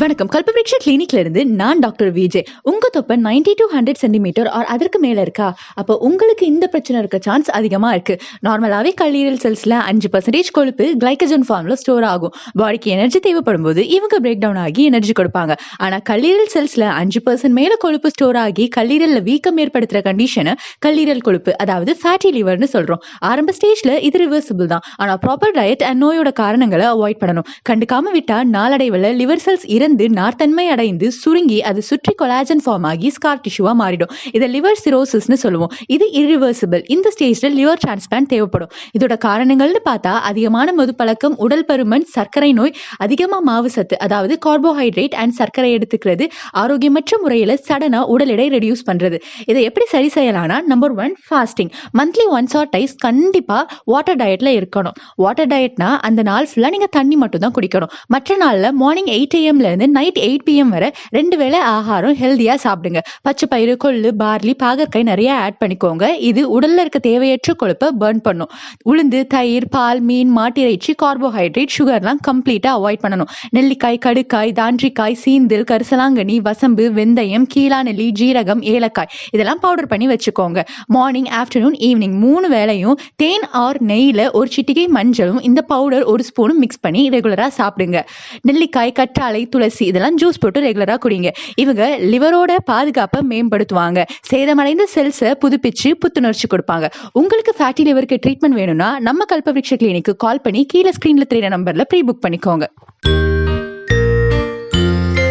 வணக்கம். கல்பவృక్ష கிளினிக்ல இருந்து நான் டாக்டர் விஜய் உங்க தொப்பை ninety to hundred centimetre or அதற்கு மேல இருக்கா? அப்போ உங்களுக்கு இந்த பிரச்சனை இருக்க சான்ஸ் அதிகமா இருக்கு. நார்மலாவே கல்லீரல் செல்ஸ்ல அஞ்சு பர்சன்டேஜ் கொழுப்பு கிளைக்கஜன் ஃபார்ம்ல ஸ்டோர் ஆகும். பாடிக்கு எனர்ஜி தேவைப்படும் போது இவங்க பிரேக் டவுன் ஆகி எனர்ஜி கொடுப்பாங்க. ஆனா கல்லீரல் செல்ஸ்ல அஞ்சு பர்சன்ட் மேல கொழுப்பு ஸ்டோர் ஆகி கல்லீரல்ல வீக்கம் ஏற்படுத்துற கண்டிஷனை கல்லீரல் கொழுப்பு அதாவது ஃபேட்டி லிவர்னு சொல்றோம். ஆரம்ப ஸ்டேஜ்ல இது ரிவர்சிபிள் தான். ஆனா ப்ராப்பர் டயட் அண்ட் நோயோட காரணங்களை அவாய்ட் பண்ணணும். கண்டுக்காம விட்டா நாளடைவில் லிவர் செல்ஸ் இறந்து நார்த்தன்மை அடைந்து சுருங்கி அது சுற்றி கொலாஜன் ஃபார்ம் ஆகி ஸ்கார் டிஷ்யூவா மாறிடும். இதை லிவர் சிரோசிஸ்னு சொல்லுவோம். இது இரிவர்சிபிள் இந்த ஸ்டேஜ்ல லிவர் டிரான்ஸ்பிளான்ட் தேவைப்படும். இதோட காரணங்கள்னு பார்த்தா அதிகமான மதுப்பழக்கம் உடல் பருமன் சர்க்கரை நோய் அதிகமா மாவு சத்து அதாவது கார்போஹைட்ரேட் அண்ட் சர்க்கரை எடுத்துக்கிறது ஆரோக்கியமற்ற முறையில சடனா உடல் எடை ரெடியூஸ் பண்றது. இதை எப்படி சரி செய்யலாம்னா number one fasting monthly once or twice கண்டிப்பா வாட்டர் டயட்ல இருக்கணும். வாட்டர் டயட்னா அந்த நாள் ஃபுல்லா நீங்க தண்ணி மட்டும் தான் குடிக்கணும். மற்ற நாள்ல மார்னிங் எயிட் ஏஎம்ல இருந்து நைட் எயிட் பிஎம் வரை ரெண்டு வேளை ஆகாரம் ஹெல்தியா சாப்பிடுங்க. பச்சை பயிறு கொள்ளு பார்லி பாகற்காய் நிறைய ஆட் பண்ணிக்கோங்க. இது உடல்ல இருக்க தேவையற்ற கொழுப்பை பர்ன் பண்ணும். உளுந்து தயிர் பால் மீன் மாட்டு இறைச்சி கார்போஹைட்ரேட் சுகர்லாம் கம்ப்ளீட்டா அவாய்ட் பண்ணணும். நெல்லிக்காய் கடுக்காய் தாண்டிக்காய் சீந்தில் கரிசலாங்கனி வசம்பு வெந்தயம் கீழாநெல்லி ஜீரகம் ஏலக்காய் இதெல்லாம் பவுடர் பண்ணி வச்சுக்கோங்க. மார்னிங் ஆஃப்டர்நூன் ஈவினிங் மூணு வேளையும் தேன் ஆர் நெய்யில் ஒரு சிட்டிகை மஞ்சளும் இந்த பவுடர் ஒரு ஸ்பூனும் மிக்ஸ் பண்ணி ரெகுலராக சாப்பிடுங்க. நெல்லிக்காய் கற்றாழை துளசி இதெல்லாம் ஜூஸ் போட்டு ரெகுலராக குடிங்க. இவங்க லிவரோட பாதுகாப்பை மேம்படுத்துவாங்க. சேதமடைந்த செல்ஸை புதுப்பிச்சு புத்துணர்ச்சி கொடுப்பாங்க. உங்களுக்கு ஃபேட்டி லிவருக்கு ட்ரீட்மெண்ட் வேணும்னா நம்ம கல்பவృక్ష கிளினிக்கு கால் பண்ணி கீழே ஸ்க்ரீனில் தெரியுற நம்பரில் ப்ரீ புக் பண்ணிக்கோங்க.